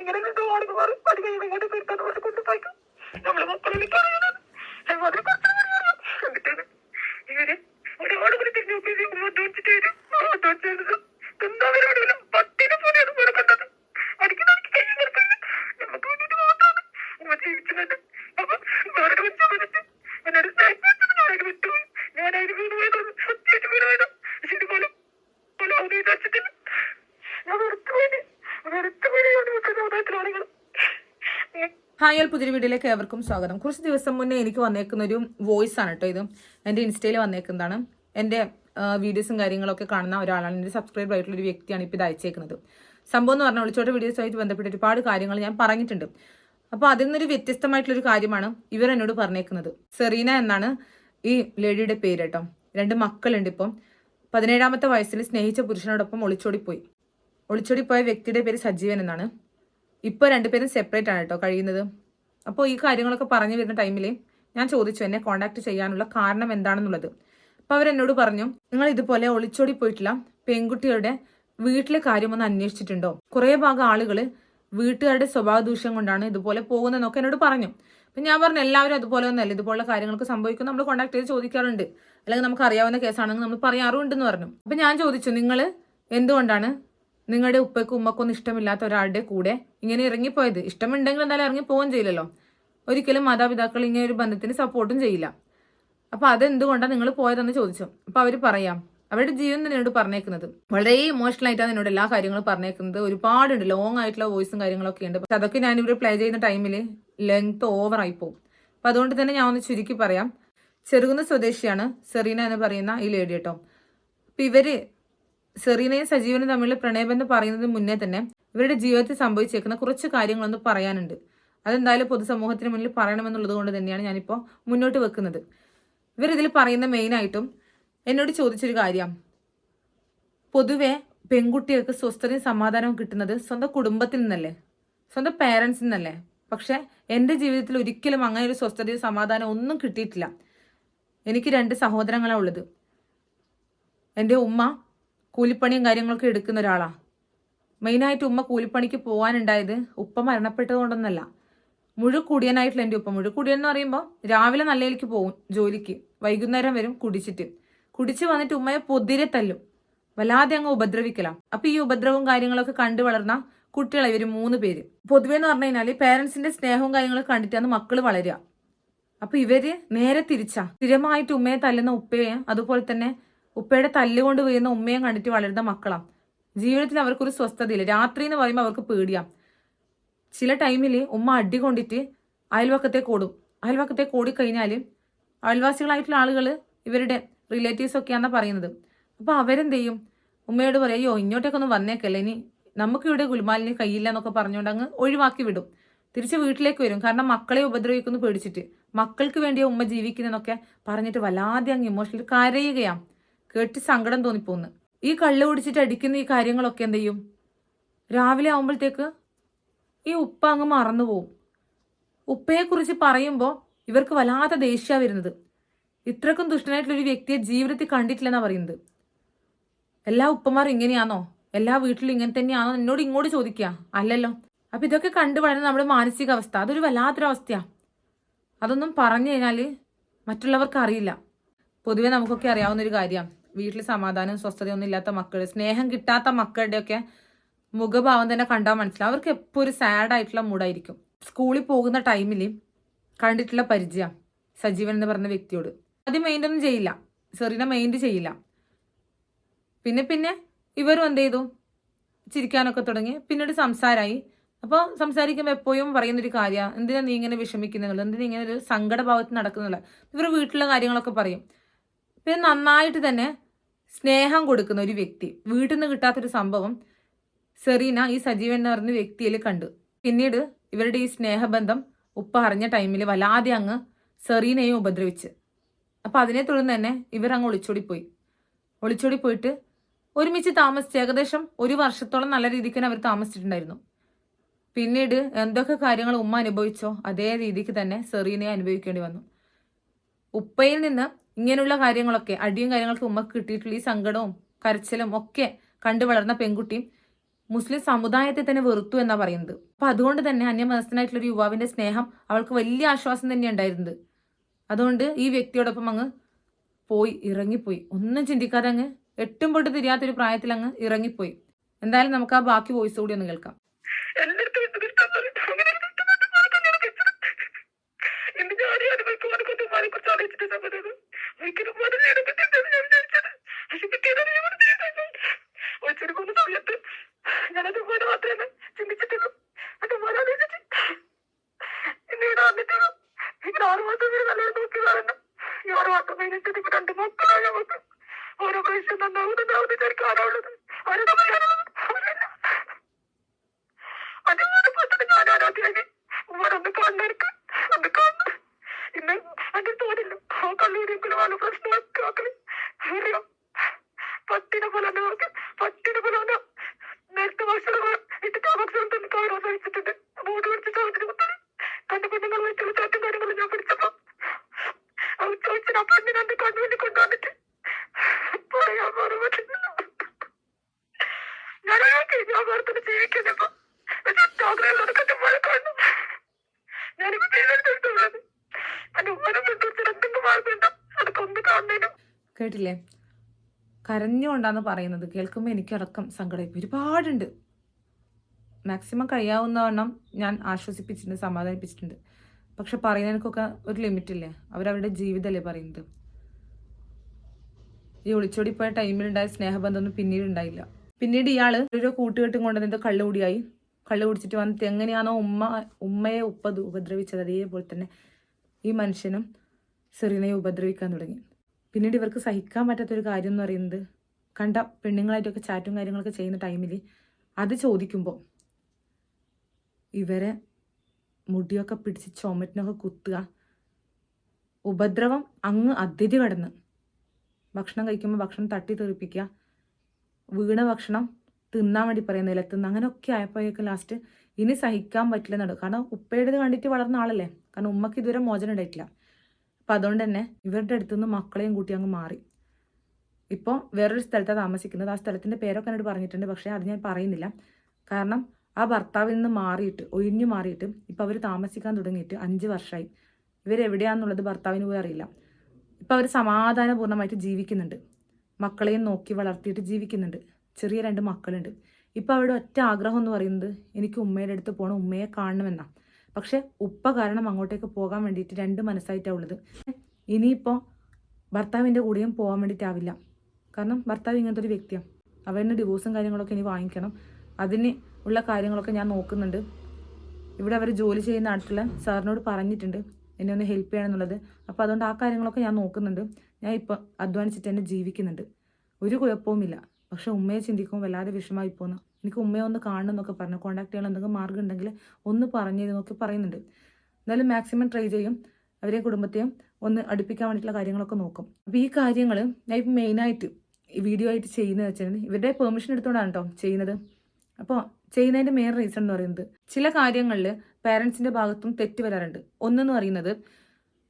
ഇങ്ങനെ രണ്ടു ആളുകൾ മാറി അടി കഴിയുമ്പോൾ ഇങ്ങോട്ട് തീർക്കാൻ അവരെ കൊണ്ട് പായിക്കും. നമ്മളെ മക്കളിലേക്ക് അറിയണം. അതിന് കുറച്ച് കൂടി അറിയാം. എന്നിട്ടാണ് ഇവർ ഒരുപാട് കൂടി തിരിഞ്ഞു നോക്കി ഇത് ഉമ്മ തോച്ചിട്ട് വരും. ഉമ്മ തോച്ചത് തിന്നവരോടും പട്ടിനെ പോലെയാണ് കൊടുക്കുന്നത്. അടിക്കുന്നവർക്ക് കയ്യും കൊടുക്കില്ല. നമുക്ക് വേണ്ടിയിട്ട് മാത്രമാണ് ഉമ്മ ജീവിക്കുന്നത്. അപ്പൊ വേറെ കൊച്ചു വന്നിട്ട് എന്നോട് സ്നേഹം വെച്ചത് ഞാനത് വിട്ടുപോയി. ഞാനതിന് വീണ് പോയതാണ്. സത്യമായിട്ട് വീണ് പോയതാണ്. പക്ഷെ ഇതുപോലെ ഹായ് ആൾ പുതിയ വീഡിയോയിലേക്ക് ഏവർക്കും സ്വാഗതം. കുറച്ച് ദിവസം മുന്നേ എനിക്ക് വന്നേക്കുന്ന ഒരു വോയിസ് ആണ് കേട്ടോ ഇത്. എന്റെ ഇൻസ്റ്റയിൽ വന്നേക്കുന്നതാണ്. എന്റെ വീഡിയോസും കാര്യങ്ങളൊക്കെ കാണുന്ന ഒരാളാണ്. എന്റെ സബ്സ്ക്രൈബ് ആയിട്ടുള്ള ഒരു വ്യക്തിയാണ് ഇപ്പോൾ ഇത് അയച്ചേക്കുന്നത്. സംഭവം എന്ന് പറഞ്ഞാൽ ഒളിച്ചോട്ട വീഡിയോസുമായിട്ട് ബന്ധപ്പെട്ട് ഒരുപാട് കാര്യങ്ങൾ ഞാൻ പറഞ്ഞിട്ടുണ്ട്. അപ്പോൾ അതിൽ നിന്നൊരു വ്യത്യസ്തമായിട്ടുള്ളൊരു കാര്യമാണ് ഇവർ എന്നോട് പറഞ്ഞേക്കുന്നത്. സെറീന എന്നാണ് ഈ ലേഡിയുടെ പേര് കേട്ടോ. രണ്ട് മക്കളുണ്ട് ഇപ്പം. പതിനേഴാമത്തെ വയസ്സിൽ സ്നേഹിച്ച പുരുഷനോടൊപ്പം ഒളിച്ചോടിപ്പോയി. ഒളിച്ചോടിപ്പോയ വ്യക്തിയുടെ പേര് സജീവൻ എന്നാണ്. ഇപ്പോൾ രണ്ടുപേരും സെപ്പറേറ്റ് ആണ് കേട്ടോ കഴിയുന്നത്. അപ്പോൾ ഈ കാര്യങ്ങളൊക്കെ പറഞ്ഞു വരുന്ന ടൈമിൽ ഞാൻ ചോദിച്ചു എന്നെ കോൺടാക്ട് ചെയ്യാനുള്ള കാരണം എന്താണെന്നുള്ളത്? അപ്പോൾ അവരെന്നോട് പറഞ്ഞു നിങ്ങൾ ഇതുപോലെ ഒളിച്ചോടി പോയിട്ടുള്ള പെൺകുട്ടികളുടെ വീട്ടിലെ കാര്യമൊന്ന് അന്വേഷിച്ചിട്ടുണ്ടോ? കുറേ ഭാഗം ആളുകൾ വീട്ടുകാരുടെ സ്വഭാവ ദൂഷ്യം കൊണ്ടാണ് ഇതുപോലെ പോകുന്നതെന്നൊക്കെ എന്നോട് പറഞ്ഞു. അപ്പം ഞാൻ പറഞ്ഞു എല്ലാവരും അതുപോലെ ഒന്നല്ല ഇതുപോലുള്ള കാര്യങ്ങൾക്ക് സംഭവിക്കും നമ്മൾ കോൺടാക്ട് ചെയ്ത് ചോദിക്കാറുണ്ട്. അല്ലെങ്കിൽ നമുക്ക് അറിയാവുന്ന കേസാണെങ്കിൽ നമ്മൾ പറയാറുണ്ടെന്ന് പറഞ്ഞു. അപ്പം ഞാൻ ചോദിച്ചു നിങ്ങൾ എന്തുകൊണ്ടാണ് നിങ്ങളുടെ ഉപ്പയ്ക്കും ഉമ്മക്കൊന്നും ഇഷ്ടമില്ലാത്ത ഒരാളുടെ കൂടെ ഇങ്ങനെ ഇറങ്ങിപ്പോയത്? ഇഷ്ടമുണ്ടെങ്കിൽ എന്തായാലും ഇറങ്ങി പോവുകയും ചെയ്യില്ലല്ലോ. ഒരിക്കലും മാതാപിതാക്കൾ ഇങ്ങനെ ഒരു ബന്ധത്തിന് സപ്പോർട്ടും ചെയ്യില്ല. അപ്പൊ അതെന്തുകൊണ്ടാണ് നിങ്ങൾ പോയതെന്ന് ചോദിച്ചു. അപ്പൊ അവർ പറയാം അവരുടെ ജീവൻ തന്നെ എന്നോട് പറഞ്ഞേക്കുന്നത്. വളരെ ഇമോഷണൽ ആയിട്ടാണ് എന്നോട് എല്ലാ കാര്യങ്ങളും പറഞ്ഞേക്കുന്നത്. ഒരുപാടുണ്ട്. ലോങ് ആയിട്ടുള്ള വോയിസും കാര്യങ്ങളൊക്കെ ഉണ്ട്. പക്ഷെ അതൊക്കെ ഞാൻ ഇവിടെ പ്ലേ ചെയ്യുന്ന ടൈമിൽ ലെങ്ത് ഓവർ ആയി പോകും. അപ്പൊ അതുകൊണ്ട് തന്നെ ഞാൻ ഒന്ന് ചുരുക്കി പറയാം. ചെറുകുന്ന സ്വദേശിയാണ് സെറീന എന്ന് പറയുന്ന ഈ ലേഡി കേട്ടോ അപ്പൊ ഇവർ സെറീനയും സജീവനും തമ്മിലുള്ള പ്രണയബന്ധം പറയുന്നതിന് മുന്നേ തന്നെ ഇവരുടെ ജീവിതത്തിൽ സംഭവിച്ചേക്കുന്ന കുറച്ച് കാര്യങ്ങളൊന്ന് പറയാനുണ്ട്. അതെന്തായാലും പൊതുസമൂഹത്തിന് മുന്നിൽ പറയണമെന്നുള്ളത് കൊണ്ട് തന്നെയാണ് ഞാനിപ്പോൾ മുന്നോട്ട് വെക്കുന്നത്. ഇവരിതിൽ പറയുന്ന മെയിനായിട്ടും എന്നോട് ചോദിച്ചൊരു കാര്യം. പൊതുവെ പെൺകുട്ടികൾക്ക് സ്വസ്ഥതയും സമാധാനവും കിട്ടുന്നത് സ്വന്തം കുടുംബത്തിൽ നിന്നല്ലേ? സ്വന്തം പേരൻസിൽ നിന്നല്ലേ? പക്ഷെ എന്റെ ജീവിതത്തിൽ ഒരിക്കലും അങ്ങനെ ഒരു സ്വസ്ഥതയും സമാധാനവും ഒന്നും കിട്ടിയിട്ടില്ല. എനിക്ക് രണ്ട് സഹോദരങ്ങളാണ് ഉള്ളത്. എന്റെ ഉമ്മ കൂലിപ്പണിയും കാര്യങ്ങളൊക്കെ എടുക്കുന്ന ഒരാളാണ് മെയിനായിട്ട് ഉമ്മ കൂലിപ്പണിക്ക് പോകാനുണ്ടായത് ഉപ്പ മരണപ്പെട്ടത് കൊണ്ടൊന്നല്ല മുഴുക്കുടിയനായിട്ടുള്ള എന്റെ ഉപ്പ. മുഴുക്കുടിയൻ എന്ന് പറയുമ്പോൾ രാവിലെ നല്ലയിലേക്ക് പോകും ജോലിക്ക്. വൈകുന്നേരം വരും കുടിച്ചിട്ട്. കുടിച്ച് വന്നിട്ട് ഉമ്മയെ പൊതിരെ തല്ലും. വല്ലാതെ അങ്ങ് ഉപദ്രവിക്കലാം. അപ്പൊ ഈ ഉപദ്രവവും കാര്യങ്ങളൊക്കെ കണ്ടു വളർന്ന കുട്ടികളെ ഇവർ മൂന്ന് പേര്. പൊതുവെ എന്ന് പറഞ്ഞു കഴിഞ്ഞാൽ പേരൻസിന്റെ സ്നേഹവും കാര്യങ്ങളൊക്കെ കണ്ടിട്ടാണ് മക്കൾ വളരുക അപ്പൊ ഇവർ നേരെ തിരിച്ചാ. സ്ഥിരമായിട്ട് ഉമ്മയെ തല്ലുന്ന ഉപ്പയെ അതുപോലെ തന്നെ ഉപ്പയുടെ തല്ലുകൊണ്ട് വീഴുന്ന ഉമ്മയെ കണ്ടിട്ട് വളരുന്ന മക്കളാണ് ജീവിതത്തിൽ അവർക്കൊരു സ്വസ്ഥതയില്ല. രാത്രി എന്ന് പറയുമ്പോൾ അവർക്ക് പേടിയാം. ചില ടൈമിൽ ഉമ്മ അടി കൊണ്ടിട്ട് അയൽവക്കത്തെ ഓടും. അയൽവക്കത്തെ ഓടിക്കഴിഞ്ഞാൽ അയൽവാസികളായിട്ടുള്ള ആളുകൾ ഇവരുടെ റിലേറ്റീവ്സ് ഒക്കെയാണ് പറയുന്നത്. അപ്പോൾ അവരെന്ത് ചെയ്യും ഉമ്മയോട് പറയും അയ്യോ ഇങ്ങോട്ടേക്ക് ഒന്നും വന്നേക്കല്ലേ ഇനി നമുക്കിവിടെ ഗുൽമാലിന് കയ്യില്ല എന്നൊക്കെ പറഞ്ഞുകൊണ്ട് അങ്ങ് ഒഴിവാക്കി വിടും. തിരിച്ച് വീട്ടിലേക്ക് വരും. കാരണം മക്കളെ ഉപദ്രവിക്കുന്നു പേടിച്ചിട്ട്. മക്കൾക്ക് വേണ്ടിയ ഉമ്മ ജീവിക്കുന്നതെന്നൊക്കെ പറഞ്ഞിട്ട് വല്ലാതെ അങ്ങ് ഇമോഷണൽ കരയുകയാം. കേട്ട് സങ്കടം തോന്നിപ്പോന്ന്. ഈ കള്ള് കുടിച്ചിട്ട് അടിക്കുന്ന ഈ കാര്യങ്ങളൊക്കെ എന്ത് ചെയ്യും രാവിലെ ആകുമ്പോഴത്തേക്ക് ഈ ഉപ്പ അങ്ങ് മറന്നു പോവും ഉപ്പയെക്കുറിച്ച് പറയുമ്പോൾ ഇവർക്ക് വല്ലാത്ത ദേഷ്യ വരുന്നത്. ഇത്രക്കും ദുഷ്ടനായിട്ടുള്ള ഒരു വ്യക്തിയെ ജീവിതത്തിൽ കണ്ടിട്ടില്ലെന്നാ പറയുന്നത്. എല്ലാ ഉപ്പമാർ ഇങ്ങനെയാണോ എല്ലാ വീട്ടിലും ഇങ്ങനെ തന്നെയാണോ എന്നോട് ഇങ്ങോട്ട് ചോദിക്കുക അല്ലല്ലോ. അപ്പൊ ഇതൊക്കെ കണ്ടു വളരുന്ന നമ്മുടെ മാനസികാവസ്ഥ. അതൊരു വല്ലാത്തൊരവസ്ഥയാ. അതൊന്നും പറഞ്ഞു കഴിഞ്ഞാൽ മറ്റുള്ളവർക്ക് അറിയില്ല. പൊതുവെ നമുക്കൊക്കെ അറിയാവുന്ന ഒരു കാര്യമാണ് വീട്ടിൽ സമാധാനം സ്വസ്ഥതയൊന്നും ഇല്ലാത്ത മക്കൾ സ്നേഹം കിട്ടാത്ത മക്കളുടെയൊക്കെ മുഖഭാവം തന്നെ കണ്ടാൽ മനസ്സിലാവും. അവർക്ക് എപ്പോൾ ഒരു സാഡ് ആയിട്ടുള്ള മൂഡായിരിക്കും സ്കൂളിൽ പോകുന്ന ടൈമിൽ കണ്ടിട്ടുള്ള പരിചയം സജീവൻ എന്ന് പറഞ്ഞ വ്യക്തിയോട്. ആദ്യം മെയിന്റെ ഒന്നും ചെയ്യില്ല. സെറീന മെയിന്റ് ചെയ്യില്ല. പിന്നെ പിന്നെ ഇവരും എന്ത് ചെയ്തു? ചിരിക്കാനൊക്കെ തുടങ്ങി. പിന്നീട് സംസാരമായി അപ്പോൾ സംസാരിക്കുമ്പോൾ എപ്പോഴും പറയുന്നൊരു കാര്യമാണ് എന്തിനാ നീ ഇങ്ങനെ വിഷമിക്കുന്നുള്ളൂ എന്തിനാ ഇങ്ങനെ ഒരു സങ്കടഭാവത്തിൽ നടക്കുന്നില്ല ഇവർ വീട്ടിലെ കാര്യങ്ങളൊക്കെ പറയും. പിന്നെ നന്നായിട്ട് തന്നെ സ്നേഹം കൊടുക്കുന്ന ഒരു വ്യക്തി വീട്ടിൽ നിന്ന് കിട്ടാത്തൊരു സംഭവം സെറീന ഈ സജീവൻ എന്ന് പറഞ്ഞ വ്യക്തിയിൽ കണ്ടു. പിന്നീട് ഇവരുടെ ഈ സ്നേഹബന്ധം ഉപ്പ അറിഞ്ഞ ടൈമിൽ വല്ലാതെ അങ്ങ് സെറീനയും ഉപദ്രവിച്ച്. അപ്പം അതിനെ തുടർന്ന് തന്നെ ഇവർ അങ്ങ് ഒളിച്ചോടി പോയി ഒളിച്ചോടി പോയിട്ട് ഒരുമിച്ച് താമസിച്ച് ഏകദേശം ഒരു വർഷത്തോളം നല്ല രീതിക്ക് തന്നെ അവർ താമസിച്ചിട്ടുണ്ടായിരുന്നു. പിന്നീട് എന്തൊക്കെ കാര്യങ്ങൾ ഉമ്മ അനുഭവിച്ചോ അതേ രീതിക്ക് തന്നെ സെറീനെ അനുഭവിക്കേണ്ടി വന്നു. ഉപ്പയിൽ നിന്ന് ഇങ്ങനെയുള്ള കാര്യങ്ങളൊക്കെ അടിയും കാര്യങ്ങളൊക്കെ ഉമ്മക്ക് കിട്ടിയിട്ടുള്ള ഈ സങ്കടവും കരച്ചിലും ഒക്കെ കണ്ടു വളർന്ന പെൺകുട്ടിയും മുസ്ലിം സമുദായത്തെ തന്നെ വെറുത്തു എന്നാണ് പറയുന്നത്. അപ്പൊ അതുകൊണ്ട് തന്നെ അന്യമതസ്ഥനായിട്ടുള്ള ഒരു യുവാവിന്റെ സ്നേഹം അവൾക്ക് വലിയ ആശ്വാസം തന്നെ ഉണ്ടായിരുന്നത്. അതുകൊണ്ട് ഈ വ്യക്തിയോടൊപ്പം അങ്ങ് പോയി ഇറങ്ങിപ്പോയി. ഒന്നും ചിന്തിക്കാതെ അങ്ങ് എട്ടും പൊട്ട് തിരിയാത്തൊരു പ്രായത്തിൽ അങ്ങ് ഇറങ്ങിപ്പോയി. എന്തായാലും നമുക്ക് ആ ബാക്കി വോയിസ് കൂടി ഒന്ന് കേൾക്കാം. എല്ലായിടത്തും എന്ത് ഇഷ്ടം പോലെ അങ്ങനെ ഒരു ഇഷ്ടം കൊണ്ട് മാറി കല്യാണം കഴിച്ചത്. ഇന്ന് ഞാനീ അനുഭവിക്കുവാനെ കൊണ്ട് ഉമ്മാനെ കുറിച്ച് ആലോചിച്ചിട്ട് സമ്മതം. ഒരിക്കലും ഉമ്മാനെ ചെയ്യാൻ പറ്റില്ലെന്ന് ഞാൻ വിചാരിച്ചത്. പക്ഷെ കിട്ടിയതാണ് ഞാൻ വെറുതെ ചെയ്തത്. ഒളിച്ചോടിപ്പോകുന്ന സമയത്ത് ഞാനത് ഉമ്മാനെ മാത്രമേ ചിന്തിച്ചിട്ടുള്ളൂ. അത് ഉമ്മാനെ ആലോചിച്ച് ഇന്ന് ഇവിടെ വന്നിട്ടുള്ളൂ. ഇങ്ങനെ ആറ് മാസം വരെ നല്ലോണം നോക്കി കാണണം. ഈ ആറ് കഴിഞ്ഞിട്ട് ഇപ്പൊ രണ്ട് മക്കളായ അവർക്ക്. ഓരോ പ്രാവശ്യം നന്നാവും നന്നാവും വിചാരിക്കാനുള്ളത് ആരാ പറയാനുള്ളത് അവരല്ല അതുപോലെ പത്തിന് ഞാൻ ആരാധ്യായി ഉമ്മറൊന്ന് കാണുന്നവർക്ക് ഒന്ന് കാണണം ഇന്ന് അതിൽ തോന്നില്ല. ആ കള്ളൂരിയെങ്കിലും ആണ് പ്രശ്നമൊക്കെ ആക്കൽ അറിയോ പത്തിനെ പോലെ പത്തിനെ പോലെ നേരത്തെ ഭക്ഷണം ഇട്ടിട്ട് ആ ഭക്ഷണം കൊണ്ടുവന്ന് കണ്ണുവേണ്ടി കൊണ്ടുവന്നിട്ട്. പറയാൻ പോലും പറ്റുന്നില്ല ഞാൻ ഓർത്തിട്ട് ജീവിക്കുന്നിപ്പോ. ആഗ്രഹം നടക്കട്ടെ മഴ കാണണം ഞാനിപ്പോ പേരെടുത്തിട്ടുള്ളത് എന്റെ ഉമ്മനെ എന്തെങ്കിലും മാർഗമുണ്ടോ അതൊക്കെ ഒന്ന് കാണുന്നതിനും. കേട്ടില്ലേ? കരഞ്ഞുകൊണ്ടാണ് പറയുന്നത്. കേൾക്കുമ്പോൾ എനിക്കടക്കം സങ്കടം ഒരുപാടുണ്ട്. മാക്സിമം കഴിയാവുന്നവണ്ണം ഞാൻ ആശ്വസിപ്പിച്ചിട്ടുണ്ട് സമാധാനിപ്പിച്ചിട്ടുണ്ട്. പക്ഷെ പറയുന്നതിനൊക്കെ ഒരു ലിമിറ്റില്ലേ? അവരവരുടെ ജീവിതമല്ലേ പറയുന്നത്. ഈ ഒളിച്ചോടി പോയ ടൈമിലുണ്ടായ സ്നേഹബന്ധമൊന്നും പിന്നീട് ഉണ്ടായില്ല. പിന്നീട് ഇയാൾ ഒരു കൂട്ടുകെട്ടും കൊണ്ടുവന്നിട്ട് കള്ളുകൂടിയായി. കള്ളു കുടിച്ചിട്ട് വന്നിട്ട് എങ്ങനെയാണോ ഉമ്മ ഉമ്മയെ ഉപ്പ ഉപദ്രവിച്ചത്. അതേപോലെ തന്നെ ഈ മനുഷ്യനും സെറീനയെ ഉപദ്രവിക്കാൻ തുടങ്ങി. പിന്നീട് ഇവർക്ക് സഹിക്കാൻ പറ്റാത്തൊരു കാര്യം എന്ന് പറയുന്നത് കണ്ട പെണ്ണുങ്ങളായിട്ടൊക്കെ ചാറ്റും കാര്യങ്ങളൊക്കെ ചെയ്യുന്ന ടൈമിൽ അത് ചോദിക്കുമ്പോൾ ഇവരെ മുടിയൊക്കെ പിടിച്ച് ചുമറ്റിനൊക്കെ കുത്തുക. ഉപദ്രവം അങ്ങ് അതിഥി കടന്ന് ഭക്ഷണം കഴിക്കുമ്പോൾ ഭക്ഷണം തട്ടി തെറിപ്പിക്കുക. വീണ ഭക്ഷണം തിന്നാൻ വേണ്ടി പറയാം നിലത്തുനിന്ന് അങ്ങനെയൊക്കെ ആയപ്പോഴേക്കും ലാസ്റ്റ് ഇനി സഹിക്കാൻ പറ്റില്ല എന്നുണ്ട് കാരണം ഉപ്പയുടേത് കണ്ടിട്ട് വളർന്ന ആളല്ലേ? കാരണം ഉമ്മക്ക് ഇതുവരെ മോചനം ഉണ്ടായിട്ടില്ല. അപ്പം അതുകൊണ്ട് തന്നെ ഇവരുടെ അടുത്തുനിന്ന് മക്കളെയും കൂട്ടി അങ്ങ് മാറി. ഇപ്പോൾ വേറൊരു സ്ഥലത്താണ് താമസിക്കുന്നത്. ആ സ്ഥലത്തിന്റെ പേരൊക്കെ എന്നോട് പറഞ്ഞിട്ടുണ്ട്. പക്ഷേ അത് ഞാൻ പറയുന്നില്ല. കാരണം ആ ഭർത്താവിൽ നിന്ന് മാറിയിട്ട് ഒഴിഞ്ഞു മാറിയിട്ട് ഇപ്പോൾ അവർ താമസിക്കാൻ തുടങ്ങിയിട്ട് അഞ്ച് വർഷമായി ഇവരെവിടെയാണെന്നുള്ളത് ഭർത്താവിന് പോലും അറിയില്ല. ഇപ്പോൾ അവർ സമാധാനപൂർണമായിട്ട് ജീവിക്കുന്നുണ്ട്. മക്കളെയും നോക്കി വളർത്തിയിട്ട് ജീവിക്കുന്നുണ്ട്. ചെറിയ രണ്ട് മക്കളുണ്ട്. ഇപ്പം അവരുടെ ഒറ്റ ആഗ്രഹം എന്ന് പറയുന്നത് എനിക്ക് ഉമ്മയുടെ അടുത്ത് പോകണം ഉമ്മയെ കാണണമെന്നാണ് പക്ഷെ ഉപ്പ കാരണം അങ്ങോട്ടേക്ക് പോകാൻ വേണ്ടിയിട്ട് രണ്ട് മനസ്സായിട്ടാണ് ഉള്ളത്. ഇനിയിപ്പോൾ ഭർത്താവിന്റെ കൂടെയും പോകാൻ വേണ്ടിയിട്ടാവില്ല. കാരണം ഭർത്താവ് ഇങ്ങനത്തെ ഒരു വ്യക്തിയാണ് അവന് ഡിവോഴ്സും കാര്യങ്ങളൊക്കെ ഇനി വാങ്ങിക്കണം. അതിന് ഉള്ള കാര്യങ്ങളൊക്കെ ഞാൻ നോക്കുന്നുണ്ട്. ഇവിടെ അവർ ജോലി ചെയ്യുന്ന ആട്ടുള്ള സാറിനോട് പറഞ്ഞിട്ടുണ്ട്. എന്നെ ഒന്ന് ഹെൽപ്പ് ചെയ്യണമെന്നുള്ളത്. അപ്പോൾ അതുകൊണ്ട് ആ കാര്യങ്ങളൊക്കെ ഞാൻ നോക്കുന്നുണ്ട്. ഞാൻ ഇപ്പോൾ അധ്വാനിച്ചിട്ട് തന്നെ ജീവിക്കുന്നുണ്ട്. ഒരു കുഴപ്പവുമില്ല. പക്ഷെ ഉമ്മയെ ചിന്തിക്കുമ്പോൾ വല്ലാതെ വിഷമമായി പോകുന്നു എനിക്ക് ഉമ്മയെ ഒന്ന് കാണണം എന്നൊക്കെ പറഞ്ഞു. കോൺടാക്ട് ചെയ്യാൻ എന്തെങ്കിലും മാർഗം ഉണ്ടെങ്കിൽ ഒന്ന് പറഞ്ഞു തരുന്നൊക്കെ പറയുന്നുണ്ട്. എന്നാലും മാക്സിമം ട്രൈ ചെയ്യും. അവരെ കുടുംബത്തെയും ഒന്ന് അടുപ്പിക്കാൻ വേണ്ടിയിട്ടുള്ള കാര്യങ്ങളൊക്കെ നോക്കും. അപ്പോൾ ഈ കാര്യങ്ങൾ ഞാൻ ഇപ്പം മെയിനായിട്ട് ഈ വീഡിയോ ആയിട്ട് ചെയ്യുന്നത് വെച്ചാൽ ഇവരുടെ പെർമിഷൻ എടുത്തുകൊണ്ടാണ് കേട്ടോ ചെയ്യുന്നത്. അപ്പോൾ ചെയ്യുന്നതിന്റെ മെയിൻ റീസൺ എന്ന് പറയുന്നത് ചില കാര്യങ്ങളിൽ പേരൻസിന്റെ ഭാഗത്തും തെറ്റ് വരാറുണ്ട്. ഒന്നെന്ന് പറയുന്നത്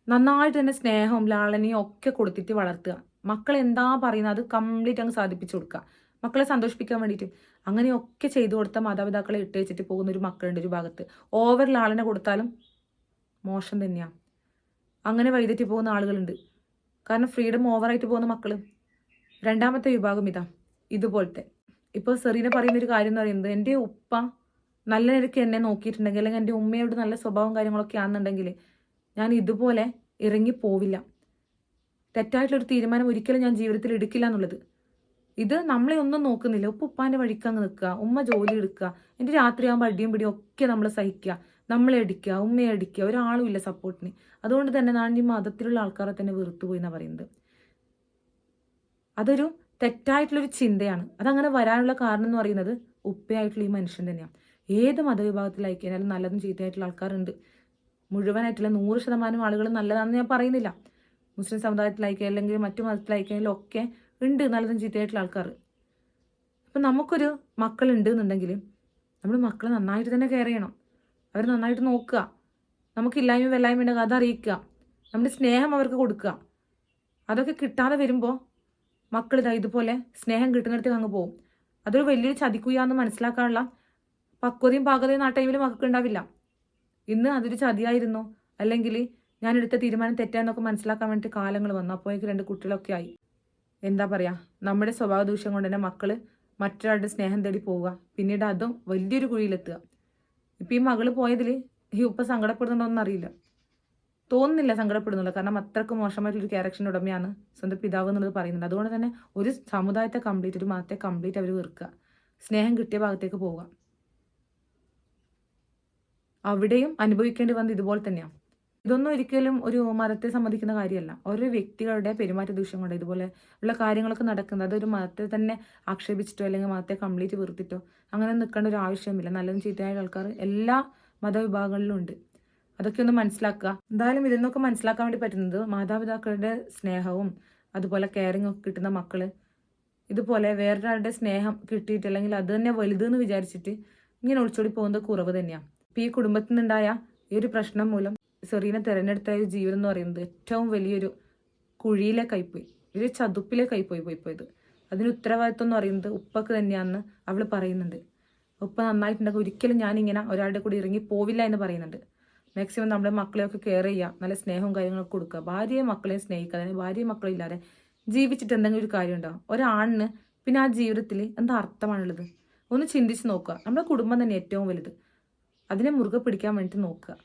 നന്നായിട്ട് തന്നെ സ്നേഹവും ലാളനയും ഒക്കെ കൊടുത്തിട്ട് വളർത്തുക. മക്കൾ എന്താ പറയുന്നത് അത് കംപ്ലീറ്റ് അങ്ങ് സാധിപ്പിച്ചു കൊടുക്കുക. മക്കളെ സന്തോഷിപ്പിക്കാൻ വേണ്ടിയിട്ട്. അങ്ങനെയൊക്കെ ചെയ്തു കൊടുത്ത മാതാപിതാക്കളെ ഇട്ട് വെച്ചിട്ട് പോകുന്ന ഒരു മക്കളുണ്ട് ഒരു ഭാഗത്ത്. ഓവർ ലാളന കൊടുത്താലും മോശം തന്നെയാണ് അങ്ങനെ വഴിതെറ്റി പോകുന്ന ആളുകളുണ്ട്. കാരണം ഫ്രീഡം ഓവറായിട്ട് പോകുന്ന മക്കൾ രണ്ടാമത്തെ വിഭാഗം ഇതാ. ഇതുപോലത്തെ. ഇപ്പോൾ സെറീന പറയുന്ന ഒരു കാര്യം എന്ന് പറയുന്നത് എന്റെ ഉപ്പ നല്ല നിരക്ക് എന്നെ നോക്കിയിട്ടുണ്ടെങ്കിൽ അല്ലെങ്കിൽ എന്റെ ഉമ്മയോട് നല്ല സ്വഭാവം കാര്യങ്ങളൊക്കെ ആണെന്നുണ്ടെങ്കിൽ ഞാൻ ഇതുപോലെ ഇറങ്ങി പോവില്ല തെറ്റായിട്ടുള്ളൊരു തീരുമാനം ഒരിക്കലും ഞാൻ ജീവിതത്തിൽ എടുക്കില്ല എന്നുള്ളത്. ഇത് നമ്മളെ ഒന്നും നോക്കുന്നില്ല. ഉപ്പ ഉപ്പാന്റെ വഴിക്ക് അങ്ങ് നിൽക്കുക ഉമ്മ ജോലി എടുക്കുക എന്റെ രാത്രിയാകുമ്പോൾ അടിയും പിടിയും ഒക്കെ നമ്മൾ സഹിക്കുക നമ്മളെ അടിക്കുക ഉമ്മയെ അടിക്കുക ഒരാളും ഇല്ല സപ്പോർട്ടിന്. അതുകൊണ്ട് തന്നെ ഞാൻ ഈ മതത്തിലുള്ള ആൾക്കാരെ തന്നെ വെറുത്തു പോയി എന്നാണ് പറയുന്നത്. അതൊരു തെറ്റായിട്ടുള്ളൊരു ചിന്തയാണ്. അതങ്ങനെ വരാനുള്ള കാരണം എന്ന് പറയുന്നത് ഉപ്പയായിട്ടുള്ള ഈ മനുഷ്യൻ തന്നെയാണ്. ഏത് മതവിഭാഗത്തിലായി കഴിഞ്ഞാലും നല്ലതും ചീത്തയായിട്ടുള്ള ആൾക്കാരുണ്ട്. മുഴുവനായിട്ടുള്ള നൂറ് ശതമാനം ആളുകൾ നല്ലതാണെന്ന് ഞാൻ പറയുന്നില്ല. മുസ്ലിം സമുദായത്തിലായിക്കോ അല്ലെങ്കിൽ മറ്റു മതത്തിലായിക്കഴിഞ്ഞാലും ഒക്കെ ഉണ്ട് നല്ലതും ചീത്തയായിട്ടുള്ള ആൾക്കാർ അപ്പം നമുക്കൊരു മക്കളുണ്ട് എന്നുണ്ടെങ്കിൽ നമ്മൾ മക്കളെ നന്നായിട്ട് തന്നെ കെയർ ചെയ്യണം. അവർ നന്നായിട്ട് നോക്കുക. നമുക്കില്ലായ്മ വെല്ലായ്മ ഉണ്ടെങ്കിൽ അതറിയിക്കുക നമ്മുടെ സ്നേഹം അവർക്ക് കൊടുക്കുക. അതൊക്കെ കിട്ടാതെ വരുമ്പോൾ മക്കൾ ഇതാ ഇതുപോലെ സ്നേഹം കിട്ടുന്നിടത്തേക്ക് അങ്ങ് പോകും. അതൊരു വലിയൊരു ചതിക്കുക എന്ന് മനസ്സിലാക്കാനുള്ള പക്വതയും പാകതയും ആ ടൈമിൽ മക്കൾക്ക് ഉണ്ടാവില്ല. ഇന്ന് അതൊരു ചതിയായിരുന്നു. അല്ലെങ്കിൽ ഞാൻ എടുത്ത തീരുമാനം തെറ്റാന്നൊക്കെ മനസ്സിലാക്കാൻ വേണ്ടി കാലങ്ങൾ വന്നു. അപ്പോൾ എനിക്ക് രണ്ട് കുട്ടികളൊക്കെ ആയി. എന്താ പറയുക നമ്മുടെ സ്വഭാവ ദൂഷ്യം കൊണ്ട് തന്നെ മക്കൾ മറ്റൊരാളുടെ സ്നേഹം തേടി പോവുക. പിന്നീട് അതും വലിയൊരു കുഴിയിലെത്തുക. ഇപ്പം ഈ മകൾ പോയതിൽ ഈ ഉപ്പ സങ്കടപ്പെടുന്നുണ്ടോയെന്ന് അറിയില്ല. തോന്നുന്നില്ല സങ്കടപ്പെടുന്നില്ല കാരണം അത്രയ്ക്ക് മോശമായിട്ടൊരു ക്യാരക്ഷൻ ഉടമയാണ് സ്വന്തം പിതാവ് എന്നുള്ളത് പറയുന്നുണ്ട് അതുകൊണ്ട് തന്നെ ഒരു സമുദായത്തെ കംപ്ലീറ്റ് ഒരു മതത്തെ കംപ്ലീറ്റ് അവർ വെറുക്കുക. സ്നേഹം കിട്ടിയ ഭാഗത്തേക്ക് പോവുക. അവിടെയും അനുഭവിക്കേണ്ടി വന്നത് ഇതുപോലെ തന്നെയാണ് ഇതൊന്നും ഒരിക്കലും ഒരു മതത്തെ സംബന്ധിക്കുന്ന കാര്യമല്ല. ഓരോ വ്യക്തികളുടെ പെരുമാറ്റ ദൂഷ്യം കൊണ്ട് ഇതുപോലെ ഉള്ള കാര്യങ്ങളൊക്കെ നടക്കുന്നത് അതൊരു മതത്തെ തന്നെ ആക്ഷേപിച്ചിട്ടോ അല്ലെങ്കിൽ മതത്തെ കംപ്ലീറ്റ് വെറുത്തിട്ടോ അങ്ങനെ നിൽക്കേണ്ട ഒരു ആവശ്യമില്ല. നല്ലതും ചീത്തയായ ആൾക്കാർ എല്ലാ മതവിഭാഗങ്ങളിലും ഉണ്ട്. അതൊക്കെ ഒന്ന് മനസ്സിലാക്കുക. എന്തായാലും ഇതിൽ നിന്നൊക്കെ മനസ്സിലാക്കാൻ വേണ്ടി പറ്റുന്നത് മാതാപിതാക്കളുടെ സ്നേഹവും അതുപോലെ കെയറിംഗ് ഒക്കെ കിട്ടുന്ന മക്കൾ ഇതുപോലെ വേറൊരാളുടെ സ്നേഹം കിട്ടിയിട്ട് അല്ലെങ്കിൽ അത് തന്നെ വലുതെന്ന് വിചാരിച്ചിട്ട് ഇങ്ങനെ ഒളിച്ചോടി പോകുന്നത് കുറവ് തന്നെയാണ് ഇപ്പം ഈ കുടുംബത്തിൽ നിന്നുണ്ടായ ഈ ഒരു പ്രശ്നം മൂലം സെറീന തിരഞ്ഞെടുത്ത ഒരു ജീവിതം എന്ന് പറയുന്നത് ഏറ്റവും വലിയൊരു കുഴിയിലേക്കായി പോയി ഒരു ചതുപ്പിലേക്കായി പോയി പോയി പോയത് അതിന് ഉത്തരവാദിത്വം എന്ന് പറയുന്നത് ഉപ്പക്ക് തന്നെയാണെന്ന് അവൾ പറയുന്നുണ്ട്. ഉപ്പ നന്നായിട്ടുണ്ടെങ്കിൽ ഒരിക്കലും ഇങ്ങനെ ഒരാളുടെ കൂടെ ഇറങ്ങി പോവില്ല എന്ന് പറയുന്നുണ്ട്. മാക്സിമം നമ്മുടെ മക്കളെയൊക്കെ കെയർ ചെയ്യുക നല്ല സ്നേഹവും കാര്യങ്ങളൊക്കെ കൊടുക്കുക ഭാര്യയെ മക്കളെ സ്നേഹിക്കുക അതായത് ഭാര്യയും മക്കളും ഇല്ലാതെ ജീവിച്ചിട്ട് എന്തെങ്കിലും ഒരു കാര്യം ഉണ്ടാവും ഒരാണിന് പിന്നെ ആ ജീവിതത്തിൽ എന്താ അർത്ഥമാണുള്ളത്? ഒന്ന് ചിന്തിച്ച് നോക്കുക. നമ്മുടെ കുടുംബം തന്നെ ഏറ്റവും വലുത്. അതിനെ മുറുകെ പിടിക്കാൻ വേണ്ടിയിട്ട് നോക്കുക.